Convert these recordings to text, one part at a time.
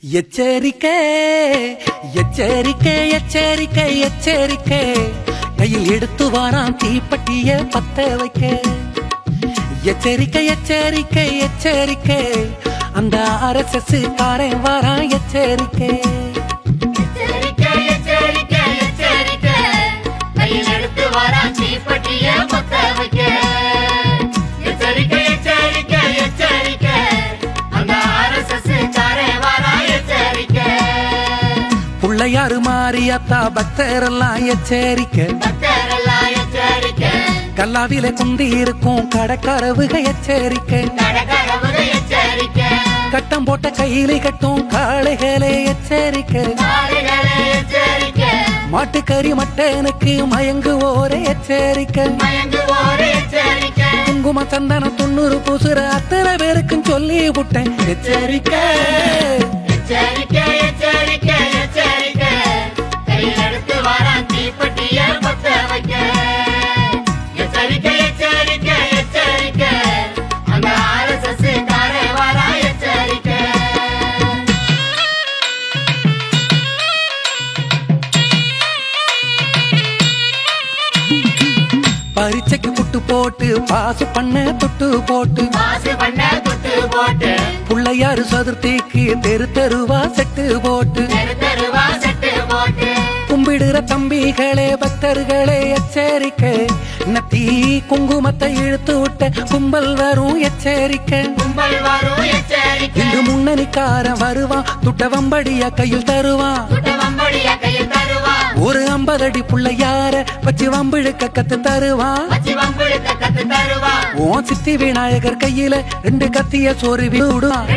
எச்சரிக்கை எச்சரிக்கை எச்சரிக்கை எச்சரிக்கை. கையில் எடுத்து வாராம் தீப்பட்டிய பத்த வைக்க. எச்சரிக்கை எச்சரிக்கை எச்சரிக்கை. அந்த அரசஸ் காரன் வாரான் எச்சரிக்கை. எச்சரிக்கை, பிள்ளையாரு மாறியாத்தா பக்தரெல்லாம் எச்சரிக்கை. கல்லாவில குந்தி இருக்கும் கடற்கரவுக எச்சரிக்கை. கட்டம் போட்ட கையிலே கட்டும் காளைகளே எச்சரிக்கை. மாட்டுக்கறி மட்டனுக்கு மயங்கு ஓரே எச்சரிக்கை. குங்கும சந்தன துண்ணூறு பூசுற அத்தனை பேருக்கும் சொல்லி விட்டேன் எச்சரிக்கை, பரீட்சைக்கு புட்டு போட்டு பாசு பண்ண தொட்டு போட்டு. போட்டு. பிள்ளையாரு சதுர்த்திக்கு தெரு தெருவா செட்டு போட்டு. கும்பிடுற தம்பிகளே பக்தர்களே எச்சரிக்கை. நத்தி குங்குமத்தை இழுத்து விட்ட கும்பல் வரும் எச்சரிக்கை. இங்கு முன்னணிக்காரன் வருவான் துட்ட வம்படியா கையில் தருவான். ஒரு ஐம்பதடி புள்ளையார வச்சு வம்பிழுக்க கத்து தருவான் ஓ சித்தி விநாயகர் கையில ரெண்டு கத்திய சொருவி விடுவான்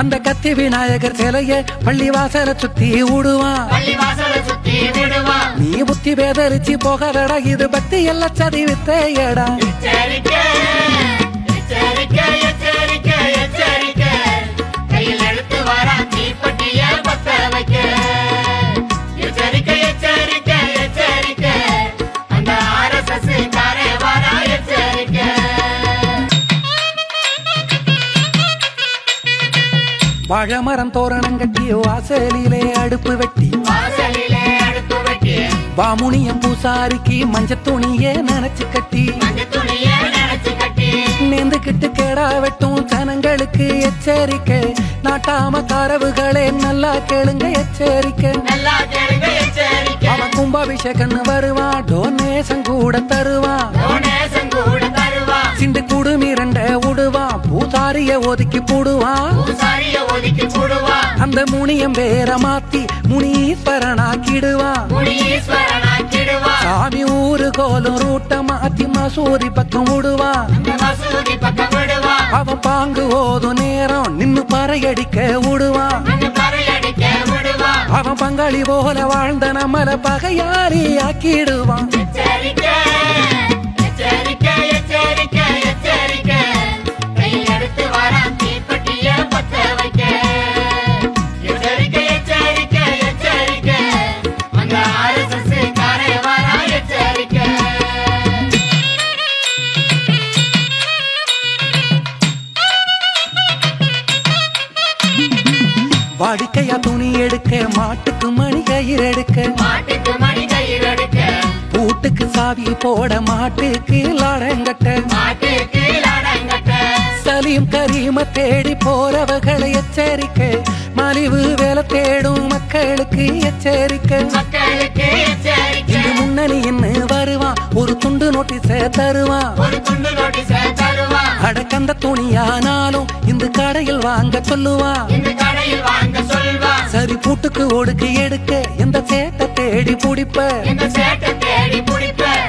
அந்த கத்தி விநாயகர் சிலைய பள்ளி வாசல சுத்தி விடுவான் நீ புத்தி பேதரிச்சு போகாதடா இது பக்தி எல்லாம் சதிவித்தையடா வாழமரம் தோரணம் கட்டி வாசலிலே அடுப்பு வெட்டி. வாமுனியம் பூசாரிக்கு மஞ்ச துணியே நினைச்சு கட்டி. மஞ்சள் துணியை நினைச்சு கட்டி. நேர்ந்துகிட்டு கேடா வெட்டும் ஜனங்களுக்கு எச்சரிக்கை. நாட்டாம கரவுகளே நல்லா கேளுங்க எச்சரிக்கை. அவன் கும்பாபிஷேகன்னு வருவான் டொனேஷன் கூட தருவான். சிண்டு குடுமி ரெண்ட விடுவான் பூசாரிய ஒதுக்கி போடுவான். அந்த முனியம் பேர மாத்தி முனீஸ்வரனாக்கிடுவான் முனீஸ்வரனாக்கிடுவா. சாமி ஊரு கோலம் ரூட்ட மாத்தி மசூதி பக்கம் விடுவான் அவன் பாங்கு ஓதும் நேரம் நின்னு பறையடிக்க விடுவான் அவன் பங்காளி போல வாழ்ந்த நம்மள பகையாரி ஆக்கிடுவான் வாடிக்கையா துணி எடுக்க மாட்டுக்கு மணி கயிறு எடுக்க. பூட்டுக்கு சாவி போட மாட்டுக்கு லாடங்கட்ட மாட்டுக்கு லாடங்கட்ட சலியும் கரீம தேடி போறவர்களை எச்சரிக்கை. மலிவு வேலை தேடும் மக்களுக்கு எச்சரிக்கை. இங்கு முன்னணி என்ன வருவான்? ஒரு துண்டு நோட்டீஸ தருவான். அடக்கந்த துணியானாலும் இந்த கடையில் வாங்க இந்த சொல்வா. சரி பூட்டுக்கு ஒடுக்கு எடுக்க இந்த சேட்டை தேடி பிடிப்ப?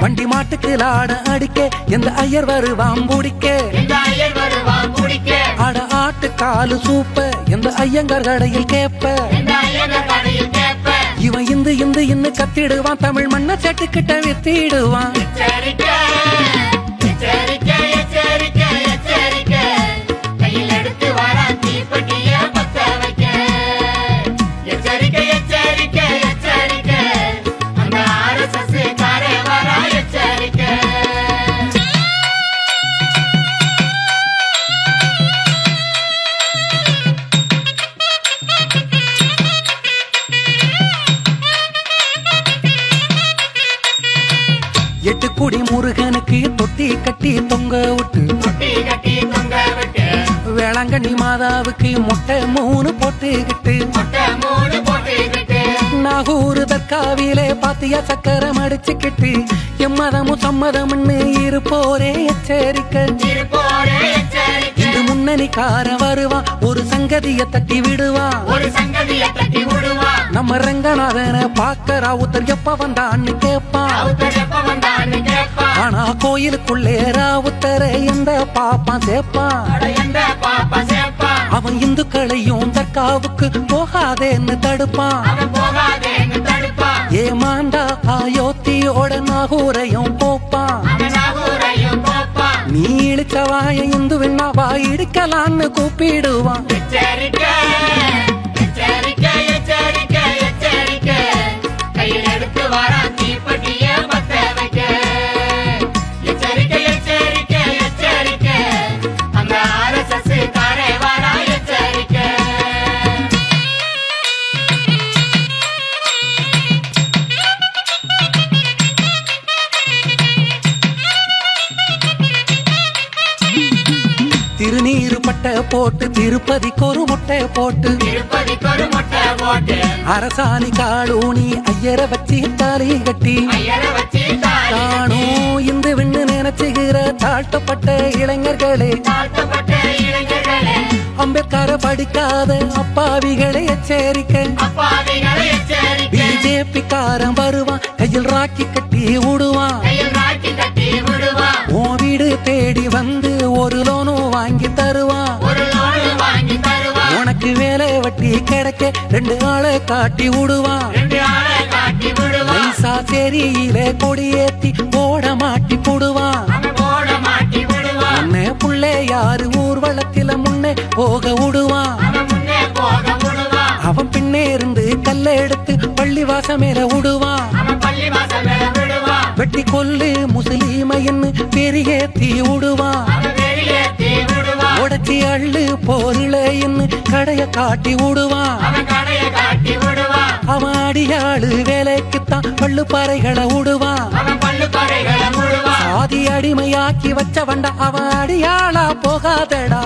வண்டி மாட்டுக்கு லாட அடிக்க எந்த ஐயர் வருவான் பிடிக்க இந்த ஐயர் வருவான் குடிக்க அட ஆட்டு காலு சூப்ப எந்த ஐயங்கார் கடையில் கேப்ப? இந்த இவன் இந்து இந்து இன்னு கத்திடுவான் தமிழ் மண்ண சட்டுக்கிட்ட வித்திடுவான். எச்சரிக்கை தூத்துக்குடி முருகனுக்கு தொட்டி கட்டி தொங்க விட்டு. வேளாங்கண்ணி மாதாவுக்கு முட்டை மூணு போட்டுக்கிட்டு. முட்டை மூணு போட்டுக்கிட்டு நாகூர் தற்காவிலே பாத்தியா சக்கரம் அடிச்சுக்கிட்டு. எம்மதமும் சம்மதம்னு இருப்போரே எச்சரிக்கை. முன்னணிக்கார வருவான் ஒரு சங்கதிய தட்டி விடுவான் ஒரு சங்கதியை தட்டி விடுவான் நம்ம ரங்கநாதனை பார்க்க ராவுத்தர் எப்ப வந்தான்னு கேட்பான் ஆனா கோயிலுக்குள்ளே ராவுத்தரை எந்த பாப்பான் சேர்ப்பான் அவன் இந்துக்களையும் தற்காவுக்கு போகாதேன்னு தடுப்பான் ஏமாண்டா அயோத்தியோட நாகூரையும் போப்பான் நீ இழுத்த வாய இந்து விண்ணாவா இடுக்கலான்னு கூப்பிடுவான். திருப்பதிக்கு ஒரு முட்டை போட்டு. அரசாணி காலூனி ஐயரை வச்சு தாலி கட்டி. நானும் இந்து விண்ணு நினைச்சுகிற தாழ்த்தப்பட்ட இளைஞர்களே. அம்பேத்கர படிக்காத அப்பாவிகளை எச்சரிக்கை. பிஜேபி காரன் வருவான் கையில் ராக்கி கட்டி விடுவான் கிடைக்க ரெண்டு ஆளை காட்டி விடுவான் விடுவான் செரியிலே கொடியேத்தி போட மாட்டி போடுவான் விடுவான் உன்னை புள்ளை யாரு ஊர்வலத்தில முன்னே போக விடுவான் அவன் முன்னே விடுவான் பின்னே இருந்து கல்லை எடுத்து பள்ளி வாச மேல விடுவான் விடுவான் வெட்டி கொல்லு முஸ்லீமையன்னு பெரியேத்தி விடுவான் அவன் வெளியேத்தி உடச்சி அள்ளு போரிளையன்னு கடைய காட்டி விடுவான். அவன் காட்டி அடியாளு வேலைக்குத்தான் பள்ளு பாறைகளை விடுவான் ஆதி அடிமையாக்கி வச்சவன்டா அவன் அடியாளா போகாதடா.